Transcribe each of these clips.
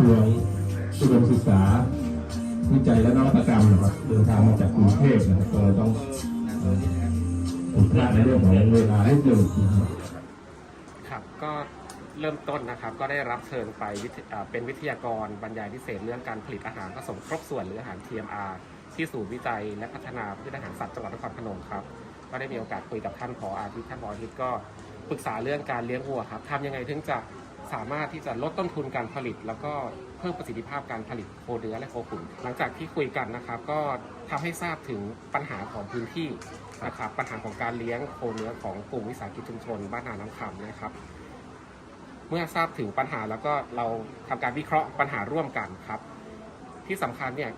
ทรวงอุดมศึกษา วิจัยและนวัตกรรมนะครับเดินทางมาจากกรุงเทพนะครับก็เลยต้องอ่อผิดพลาดในเรื่องของเวลานิดหนึ่งนะครับครับก็เริ่มต้นนะครับก็ได้รับเชิญไปเป็นวิทยากรบรรยายพิเศษเรื่องการผลิตอาหารผสมครบส่วนหรืออาหาร TMR ที่ศูนย์วิจัยและพัฒนาพืชอาหารสัตว์จังหวัดนครพนมครับก็ได้มีโอกาสคุยกับท่านผออาทิตย์ท่านผออาทิตย์ก็ปรึกษาเรื่องการเลี้ยงวัวครับทำยังไงถึงจะ สามารถที่จะลดต้นทุนการผลิต แล้วก็เพิ่มประสิทธิภาพการผลิตโคเนื้อและโคขุนหลังจากที่คุยกันนะครับ ก็ทำให้ทราบถึงปัญหาของพื้นที่นะครับปัญหาของการเลี้ยงโคเนื้อของกลุ่มวิสาหกิจชุมชน บ้านนาน้ำคำนะครับ เมื่อทราบถึงปัญหาแล้วก็เราทำการวิเคราะห์ปัญหาร่วมกันครับ ที่สำคัญเนี่ย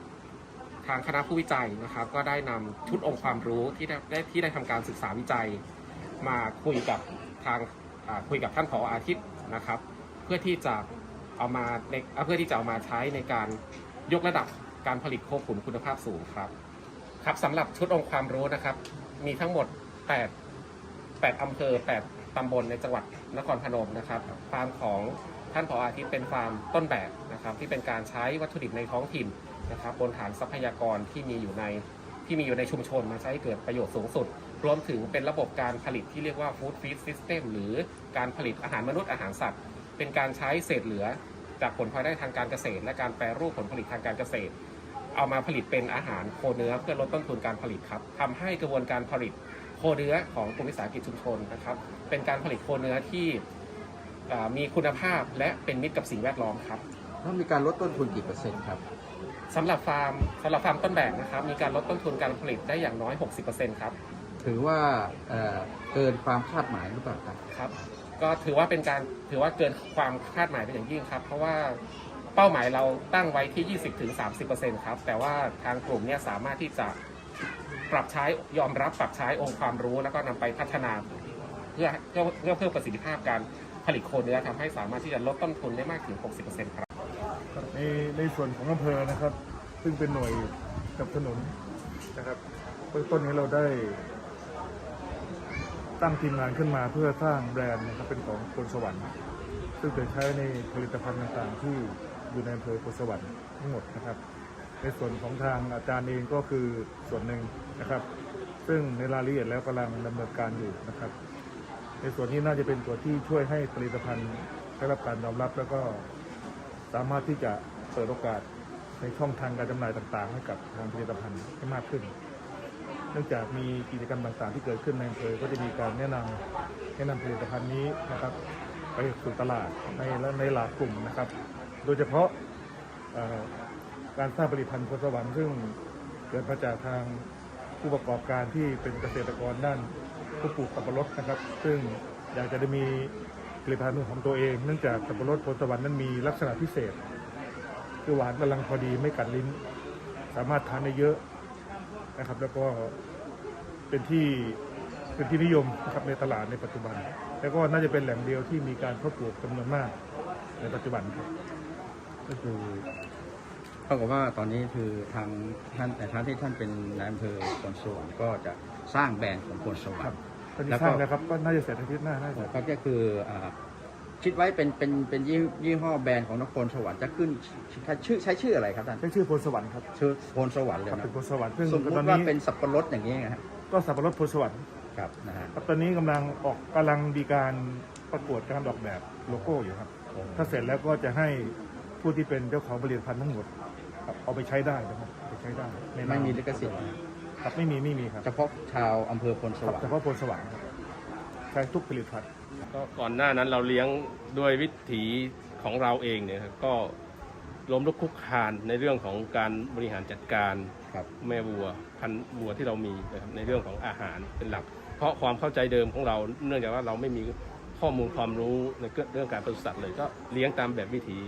ทางคณะผู้วิจัยนะครับ ก็ได้นำชุดองค์ความรู้ที่ได้ไดที่ได้ทำการศึกษาวิจัย มาคุยกับทางคุยกับท่านผออาทิตย์นะครับ เพื่อที่จะเอามาในเพื่อที่จะเอามาใช้ในการยกระดับการผลิตโคขุนคุณภาพสูงครับ ครับสำหรับชุดองค์ความรู้นะครับ มีทั้งหมด 8 8อำเภอ 8 ตำบลในจังหวัดนครพนมนะครับฟาร์มของท่านผออาทิตย์เป็นฟาร์มต้นแบบนะครับ ที่เป็นการใช้วัตถุดิบในท้องถิ่นนะครับ บนฐานทรัพยากรที่มีอยู่ในที่มีอยู่ในชุมชนมาใช้เกิดประโยชน์สูงสุด รวมถึงเป็นระบบการผลิตที่เรียกว่า Food Feed System หรือการผลิตอาหารมนุษย์อาหารสัตว์ เป็นการใช้เศษเหลือ จากผลพลอยได้ทางการเกษตร และการแปรรูปผลผลิตทางการเกษตร เอามาผลิตเป็นอาหารโคเนื้อเพื่อลดต้นทุนการผลิตครับทำให้กระบวนการผลิตโคเนื้อของกลุ่มวิสาหกิจชุมชนนะครับ เป็นการผลิตโคเนื้อที่อ่ามีคุณภาพและเป็นมิตรกับสิ่งแวดล้อมครับต้องมีการลดต้นทุนกี่เปอร์เซ็นต์ครับสำหรับฟาร์มสำหรับฟาร์มต้นแบบนะครับ มีการลดต้นทุนการผลิตได้อย่างน้อย 60%ครับ ถือว่าเอ่อเกินความคาดหมายหรือเปล่าครับครับ ก็ถือว่าเป็นการถือว่าเกินความคาดหมายเป็นอย่างยิ่งครับ เพราะว่าเป้าหมายเราตั้งไว้ที่ 20-30%ครับ แต่ว่าทางกลุ่มเนี่ยสามารถที่จะปรับใช้ยอมรับปรับใช้องค์ความรู้ แล้วก็นำไปพัฒนา เพื่อเพื่อเพื่อเพิ่มประสิทธิภาพการผลิตโคเนื้อทำให้สามารถที่จะลดต้นทุนได้มากถึง 60%ครับในในส่วนของอำเภอนะครับ ซึ่งเป็นหน่วยสนับสนุนนะครับเบื้องต้นนี้เราได้ ตั้งทีมงานขึ้นมาเพื่อสร้างแบรนด์นะครับเป็นของพลสวรรค์ ซึ่งจะใช้ในผลิตภัณฑ์ต่างๆ ที่อยู่ในอำเภอพลสวรรค์ทั้งหมดนะครับ ในส่วนของทางอาจารย์เองก็คือส่วนหนึ่งนะครับ ซึ่งในรายละเอียดแล้วกำลังดำเนินการอยู่นะครับ ในส่วนนี้น่าจะเป็นตัวที่ช่วยให้ผลิตภัณฑ์ได้รับการยอมรับแล้วก็สามารถที่จะเปิดโอกาสในช่องทางการจำหน่ายต่างๆ ให้กับทางผลิตภัณฑ์ให้มากขึ้น เนื่องจากมีกิจกรรมต่างๆ ที่เกิดขึ้นในอำเภอก็จะมีการแนะนำแนะนำผลิตภัณฑ์นี้นะครับไปสู่ตลาดในและในหลากกลุ่มนะครับ โดยเฉพาะการสร้างผลิตภัณฑ์พลสวรรค์ซึ่งเกิดมาจากทางผู้ประกอบการที่เป็นเกษตรกรด้านผู้ปลูกสับปะรดนะครับ ซึ่งอยากจะได้มีผลิตภัณฑ์ของตัวเอง เนื่องจากสับปะรดพลสวรรค์นั้นมีลักษณะพิเศษ คือหวานกำลังพอดีไม่กัดลิ้น สามารถทานได้เยอะ นะครับ แล้วก็เป็นที่เป็นที่นิยมนะครับในตลาดในปัจจุบัน แล้วก็น่าจะเป็นแหล่งเดียวที่มีการเพาะปลูกจำนวนมากในปัจจุบันครับ ก็คือเท่ากับว่าตอนนี้คือทางท่านแต่ท่านที่ท่านเป็นนายอำเภอพลสวรรค์ก็จะสร้างแบรนด์ของพลสวรครัรบค์ตอนนี้แล้วสก็ร้างนะครับก็น่าจะเสร็จอาทิตย์หน้าน่าจะ ก็จะคืออ่า คิดไว้เป็นเป็นเป็นยี่ยี่ห้อแบรนด์ของนครสวรรค์จะขึ้นชื่อใช้ชื่ออะไรครับท่านใช้ชื่อพลสวรรค์ครับชื่อพลสวรรค์เลยครับนะเป็นพลสวรรค์ซึ่งสมมตอตินว่านี้เป็นสับปะรดอย่างนี้นะฮะก็สับปะรดพลสวรรค์ครับนะฮะ ครับตอนนี้กำลังออกกำลังมีการประกวดการออกแบบโลโก้อยู่ครับถ้าเสร็จแล้วก็จะให้ผู้ที่เป็นเจ้าของผลิตภัณฑ์ทั้งหมดครับเอาไปใช้ได้นะครับเอาไปใช้ได้ในนามไม่มีลิขสิทธิ์ครับไม่มีไม่มีครับเฉพาะชาวอำเภอพลสครับวรรเฉค์พาะพลสวรรค์ครับ ใช้ทุกผลิตภัณฑ์ก็ก่อนหน้านั้นเราเลี้ยงด้วยวิถีของเราเองเนี่ยครับก็ล้มลุกคลุกคลานในเรื่องของการบริหารจัดการครับแม่วัวพันธุ์วัวที่เรามีนะครับในเรื่องของอาหารเป็นหลัก เพราะความเข้าใจเดิมของเรา เนื่องจากว่าเราไม่มีข้อมูลความรู้ในเรื่องการปศุสัตว์เลยก็เลี้ยงตามแบบวิถี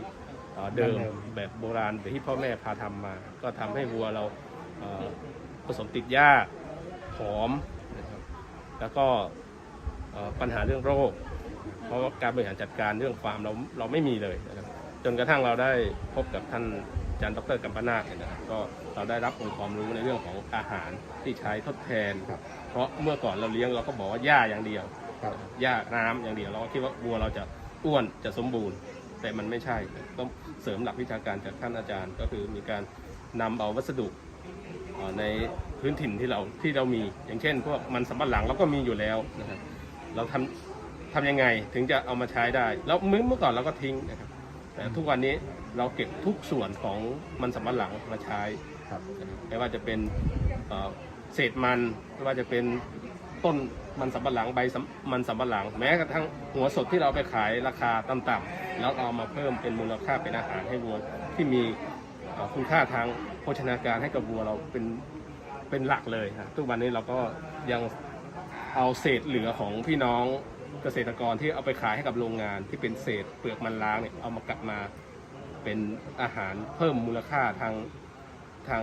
เอ่อเดิมดั้งเดิมแบบโบราณแบบที่พ่อแม่พาทำมา ก็ทำให้วัวเราเอ่อผสมติดหญ้าผอมนะครับแล้วก็เอ่อ ปัญหาเรื่องโรค เพราะว่าการบริหารจัดการเรื่องฟาร์มเราเราไม่มีเลยนะครับจนกระทั่งเราได้พบกับท่านอาจารย์ดรกัมปนาทเนี่ยนะครับก็เราได้รับองค์ความรู้ในเรื่องของอาหารที่ใช้ทดแทน ครับ เพราะเมื่อก่อนเราเลี้ยงเราก็บอกว่าหญ้าอย่างเดียว ครับ หญ้าน้ำอย่างเดียวเราก็คิดว่าวัวเราจะอ้วนจะสมบูรณ์ แต่มันไม่ใช่ต้องเสริมหลักวิชาการจากท่านอาจารย์ ก็คือมีการนำเอาวัสดุเอ่อในพื้นถิ่นที่เราที่เรามี อย่างเช่น พวกมันสำปะหลังเราก็มีอยู่แล้วนะครับ เราทำทำยังไงถึงจะเอามาใช้ได้ แล้วมื้อเมื่อก่อนเราก็ทิ้งนะครับ แต่ทุกวันนี้เราเก็บทุกส่วนของมันสำปะหลังมาใช้ครับไม่ว่าจะเป็นเอ่อเศษมันไม่ว่าจะเป็นต้นมันสำปะหลังใบสำมันสำปะหลัง แม้กระทั่งหัวสดที่เราไปขายราคาต่ำๆแล้วเอามาเพิ่มเป็นมูลค่าเป็นอาหารให้วัวที่มีเอ่อคุณค่าทางโภชนาการให้กับวัวเราเป็นเป็นหลักเลยครับทุกวันนี้เราก็ยัง เอาเศษเหลือของพี่น้องเกษตรกรที่เอาไปขายให้กับโรงงานที่เป็นเศษเปลือกมันล้างเนี่ยเอามากลับมาเป็นอาหารเพิ่มมูลค่าทางทาง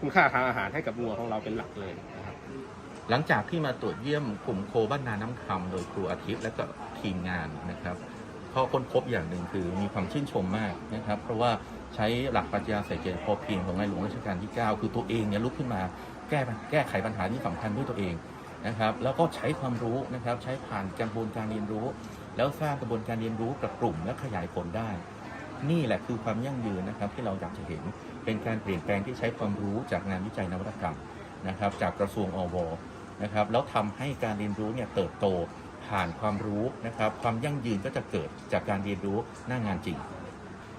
คุณค่าทางอาหารให้กับวัวของเราเป็นหลักเลยนะครับ หลังจากที่มาตรวจเยี่ยมกลุ่มโคบ้านนาน้ำคำโดยครูอาทิตย์และก็ทีมงานนะครับข้อค้นพบอย่างหนึ่งคือมีความชื่นชมมากนะครับ เพราะว่าใช้หลักปรัชญาเศรษฐกิจพอเพียงของในหลวงรัชกาลที่ 9 คือตัวเองเนี่ยลุกขึ้นมาแก้แก้ไขปัญหาที่สำคัญด้วยตัวเอง นะครับแล้วก็ใช้ความรู้นะครับใช้ผ่านกระบวนการเรียนรู้ แล้วสร้างกระบวนการเรียนรู้กับกลุ่มและขยายผลได้ นี่แหละคือความยั่งยืนนะครับที่เราอยากจะเห็นเป็นการเปลี่ยนแปลงที่ใช้ความรู้จากงานวิจัยนวัตกรรมนะครับจากกระทรวงอวนะครับแล้วทำให้การเรียนรู้เนี่ยเติบโตผ่านความรู้นะครับความยั่งยืนก็จะเกิดจากการเรียนรู้หน้างานจริง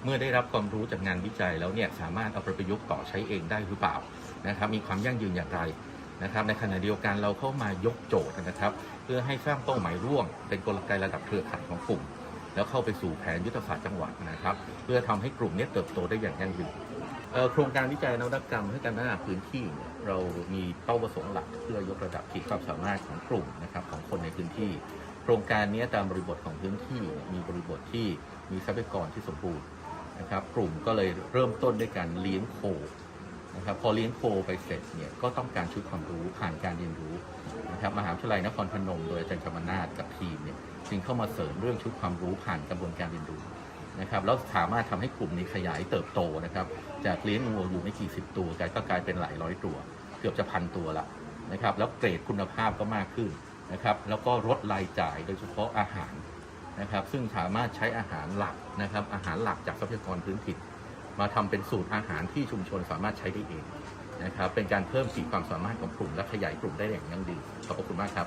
เมื่อได้รับความรู้จากงานวิจัยแล้วเนี่ยสามารถเอาไปประยุกต์ต่อใช้เองได้หรือเปล่านะครับมีความยั่งยืนอย่างไร นะครับในขณะเดียวกันเราเข้ามายกโจทย์นะครับ เพื่อให้สร้างเป้าหมายร่วม เป็นกลไกระดับเครือข่ายของกลุ่ม แล้วเข้าไปสู่แผนยุทธศาสตร์จังหวัดนะครับ เพื่อทำให้กลุ่มนี้เติบโตได้อย่างยั่งยืนโครงการวิจัยนวัตกรรมเพื่อการพัฒนาพื้นที่เรามีเป้าประสงค์หลัก เพื่อยกระดับขีดความสามารถของกลุ่มนะครับของคนในพื้นที่ โครงการนี้ตามบริบทของพื้นที่มีบริบทที่มีทรัพยากรที่สมบูรณ์นะครับกลุ่มก็เลยเริ่มต้นด้วยการเลี้ยงโค นะครับพอเลี้ยงโคไปเสร็จเนี่ยก็ต้องการชุดความรู้ผ่านการเรียนรู้นะครับมหาวิทยาลัยนครพนม โดยอาจารย์กำมนาศกับทีมเนี่ยจึงเข้ามาเสริมเรื่องชุดความรู้ผ่านกระบวนการเรียนรู้นะครับแล้วสามารถทำให้กลุ่มนี้ขยายเติบโตนะครับจากเลี้ยงงูอยู่ไม่กี่สิบตัวกลายก็กลายเป็นหลายร้อยตัว เกือบจะพันตัวละนะครับแล้วเกรดคุณภาพก็มากขึ้นนะครับแล้วก็ลดรายจ่ายโดยเฉพาะอาหารนะครับซึ่งสามารถใช้อาหารหลักนะครับอาหารหลักจากทรัพยากรพื้นถิ่น มาทำเป็นสูตรอาหารที่ชุมชนสามารถใช้ได้เองนะครับ เป็นการเพิ่มขีดความสามารถของกลุ่มและขยายกลุ่มได้อย่างยั่งยืนขอบพระคุณมากครับ